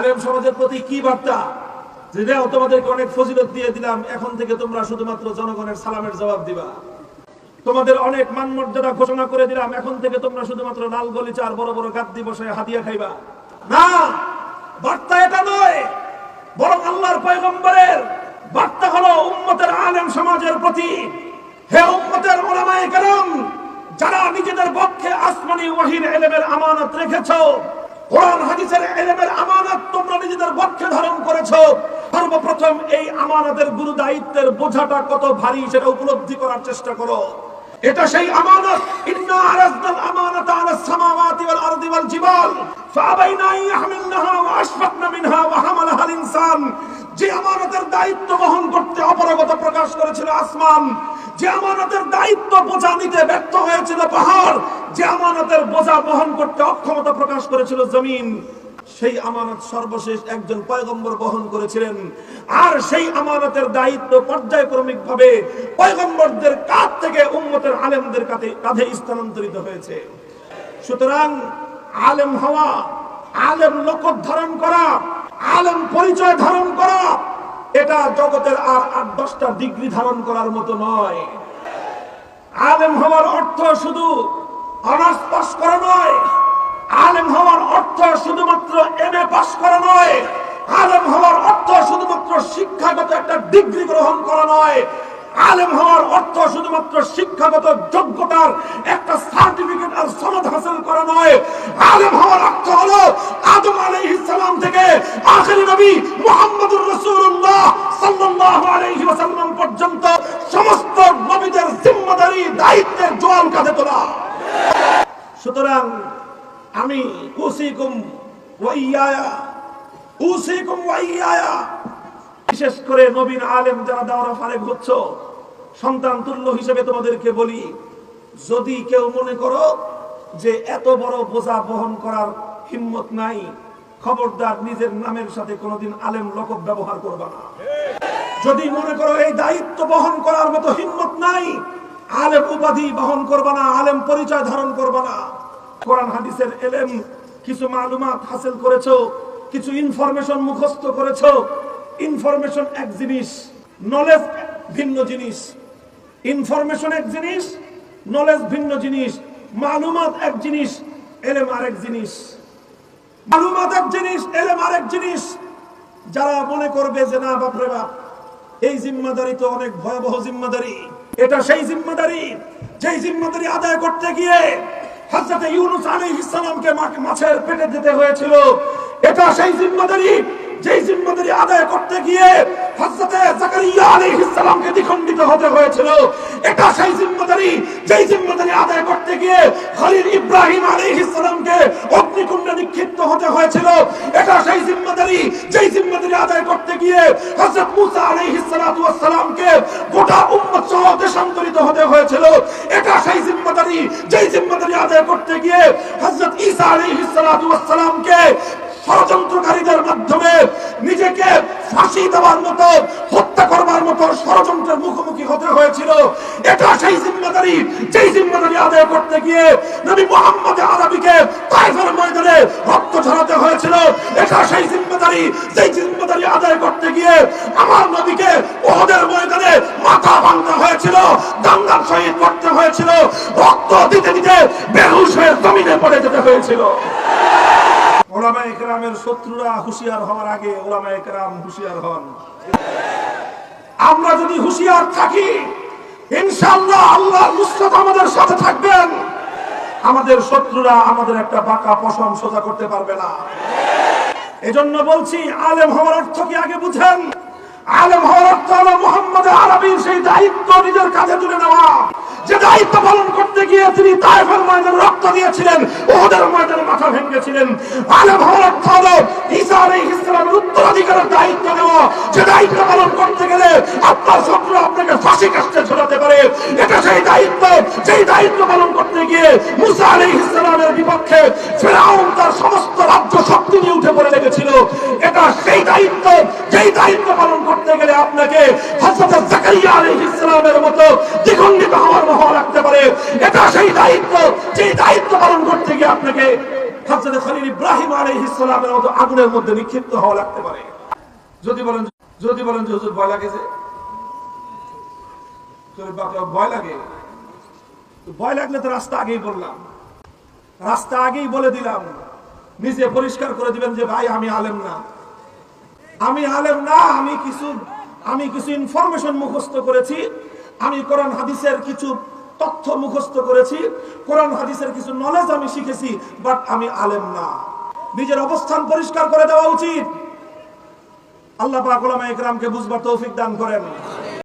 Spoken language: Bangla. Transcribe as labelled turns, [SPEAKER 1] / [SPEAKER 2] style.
[SPEAKER 1] আলেম সমাজের প্রতি কি বার্তা? যে দেও তোমাদেরকে অনেক ফজিলত দিয়ে দিলাম, এখন থেকে তোমরা শুধুমাত্র জনগণের সালামের জবাব দিবা। তোমাদের অনেক মান মর্যাদা ঘোষণা করে দিলাম, এখন থেকে তোমরা শুধুমাত্র লাল গলিচা আর বড় বড় গাদ্দি বসে হাদিয়া খাইবা। না, বার্তা এটা নয়, বরং আল্লাহর পয়গম্বরের বার্তা হলো উম্মতের আলেম সমাজের প্রতি। হে উম্মতের ওলামায়ে কেরাম, যারা নিজেদের পক্ষে আসমানি ওয়াহির এলেমের আমানত রেখেছো কোরআন, হাদিসের এলেমের আমানত তোমরা নিজেদের পক্ষে ধারণ করেছ। সর্বপ্রথম এই আমানতের গুরু দায়িত্বের বোঝাটা কত ভারী সেটা উপলব্ধি করার চেষ্টা করো। এটা সেই আমানত, ইন্না আরাজনাল আমানাতা আলাস সামাওয়াতি ওয়াল আরদি ওয়াল জিবাল ফাআবাইনা আন ইয়াহমিলনাহা ওয়া আশফাকনা মিনহা ওয়া হামালাহাল ইনসান। যে আমানতের দায়িত্ব বহন করতে অপারগতা প্রকাশ করেছিল আসমান যে আমানতের দায়িত্ব বোঝা নিতে ব্যর্থ হয়েছিল পাহাড়। যে আমানতের বোঝা বহন করতে অক্ষমতা প্রকাশ করেছিল জমিন। সেই আমানত সর্বশেষ একজন পয়গম্বর বহন করেছিলেন। আর সেই আমানতের দায়িত্ব পর্যায়ক্রমিক ভাবে পয়গম্বরদের কাঁধ থেকে উম্মতের আলেমদের কাঁধে কাঁধে স্থানান্তরিত হয়েছে। সুতরাং আলেম হওয়া, আলেম লোক ধারণ করা, আলেম পরিচয় ধারণ করা এটা জগতের আর আট দশটা ডিগ্রি ধারণ করার মতো নয়। আলেম হওয়ার অর্থ শুধু অনার্স পাস করা নয়, আলেম হওয়ার অর্থ শুধুমাত্র এম এ পাস করা নয়, আলেম হওয়ার অর্থ শুধুমাত্র শিক্ষাগত একটা ডিগ্রি গ্রহণ করা নয়। আলেম হওয়ার অর্থ শুধুমাত্র শিক্ষাগত যোগ্যতার একটা সার্টিফিকেট আর সনদ হাসিল করা নয়। আলেম হওয়ার অর্থ হলো আদম আলাইহিস সালাম থেকে আখেরি নবী মুহাম্মদুর রাসূলুল্লাহ সাল্লাল্লাহু আলাইহি ওয়াসাল্লাম পর্যন্ত সমস্ত নবীদের জিম্মাদারি, দায়িত্বের জোয়ান কাঁধে তোলা। সুতরাং আমি উসিকুম ওয়াইয়ায়া উসিকুম ওয়াইয়ায়া বিশেষ করে নবীন আলেম যারা দাওরা ফারেক হচ্ছ সন্তান তুল্য হিসেবে তোমাদেরকে বলি, যদি কেউ মনে করো যে এত বড় বোঝা বহন করার হিম্মত নাই, খবরদার নিজের নামের সাথে কোনোদিন আলেম লকব ব্যবহার করবা না। যদি মনে করো এই দায়িত্ব বহন করার মতো হিম্মত নাই, আলেম উপাধি বহন করবা না, আলেম পরিচয় ধারণ করবা না। কোরআন হাদিসের এলেম কিছু মালুমাত হাসিল করেছ, কিছু ইনফরমেশন মুখস্থ করেছ, ইনফরমেশন এক জিনিস, নলেজ ভিন্ন জিনিস। ইনফরমেশন এক জিনিস নলেজ ভিন্ন জিনিস, মালুমাত এক জিনিস, এলেম আরেক জিনিস। মালুমাত এক জিনিস, এলেম আরেক জিনিস। যারা মনে করবে যে, না বাপরে বাপ, এই জিম্মাদারি তো অনেক ভয়াবহ জিম্মাদারি। এটা সেই জিম্মাদারি, যেই জিম্মাদারি আদায় করতে গিয়ে হযরত ইউনূস আলাইহিস সালামকে মাছের পেটে যেতে হয়েছিল। এটা সেই জিম্মাদারি যেই জিম্মাদারি আদায় করতে গিয়ে হযরত জাকারিয়া আলাইহিস দ্বিখণ্ডিত হতে হয়েছিল, এটা সেই জিম্মাদারি, যেই জিম্মাদারি আদায় করতে গিয়ে খলিল ইব্রাহিম আলাইহিস অগ্নিকুণ্ডে নিক্ষিপ্ত হতে হয়েছিল, এটা সেই জিম্মাদারি, যেই জিম্মাদারি আদায় করতে গিয়ে হযরত মুসা আলাইহিস সালাতু গোটা উম্মত সহ দেশান্তরিত হতে হয়েছিল, এটা সেই জিম্মাদারি, যেই জিম্মাদারি আদায় করতে গিয়ে হযরত ঈসা আলাইহিস সালাতু ওয়াস ষড়যন্ত্রকারীদের মাধ্যমে নিজেকে ফাঁসি দেওয়ার মতো, হত্যা করবার মতো ষড়যন্ত্রের মুখোমুখি হতে হয়েছিল। এটা সেই জিম্মাদারি, যেই জিম্মাদারি আদায় করতে গিয়ে নবী মোহাম্মদ আরবিকে তাইফের ময়দানে রক্ত ঝরাতে হয়েছিল। এটা সেই জিম্মাদারি, যেই জিম্মাদারি আদায় করতে গিয়ে আমার নবীকে ওহদের ময়দানে মাথা ভাঙতে হয়েছিল, দাঙ্গার শহীদ করতে হয়েছিল, রক্ত দিতে দিতে বেহুশ হয়ে জমিনে পড়ে যেতে হয়েছিল। শত্রুরা হুঁশিয়ার হওয়ার আগে ওলামা একরাম হুঁশিয়ার হন। আমরা যদি হুঁশিয়ার থাকি, ইনশাআল্লাহ আল্লাহ নুসরত আমাদের সাথে থাকবেন। আমাদের শত্রুরা আমাদের একটা বাঁকা পশম সোজা করতে পারবে না। এজন্য বলছি, আলেম হওয়ার অর্থ কি আগে বুঝেন? আলেম হওয়ার হলো মোহাম্মদ আরবির সেই দায়িত্ব নিজের কাঁধে তুলে নেওয়া। যে দায়িত্ব পালন করতে গিয়ে তিনি তাইফের ময়দানে রক্ত দিয়েছিলেন ওদের ময়দানে মাথা ভেঙেছিলেন। আলেম হওয়ার উত্তরাধিকারের দায়িত্ব যে দায়িত্ব পালন করতে গেলে আপনার শত্রু আপনাকে ফাঁসি কাস্তে ঝোলাতে পারে। এটা সেই দায়িত্ব। যেই দায়িত্ব পালন করতে গিয়ে মুসা বিপক্ষে ফেরাউন তার সমস্ত রাজ্য শক্তি নিয়ে উঠে পড়ে লেগেছিল এটা সেই দায়িত্ব যেই দায়িত্ব পালন করতে গেলে আপনাকে হযরত জাকারিয়া আলাইহিস সালামের মতো দ্বিখণ্ডিত হওয়ার মহল রাখতে পারে এটা সেই দায়িত্ব পালন করতে গিয়ে আপনাকে খলিল ইব্রাহিম আলাইহিস সালামের মতো আগুনের মধ্যে নিক্ষিপ্ত হওয়া লাগতে পারে। যদি বলেন যদি বলেন যে, হুজুর, ভয় ভয় লাগে। ভয় লাগলে তো রাস্তা আগেই বললাম। রাস্তা আগেই বলে দিলাম। নিজে পরিষ্কার করে দিবেন যে, ভাই, আমি আলেম না। আমি আলেম না, আমি কিছু আমি কিছু ইনফরমেশন মুখস্থ করেছি। আমি কোরআন, হাদিসের কিছু তথ্য মুখস্থ করেছি। কোরআন, হাদিসের কিছু নলেজ আমি শিখেছি বাট আমি আলেম না। নিজের অবস্থান পরিষ্কার করে দেওয়া উচিত। আল্লাহ পাক ওলামা ইকরামকে বুঝবার তৌফিক দান করেন।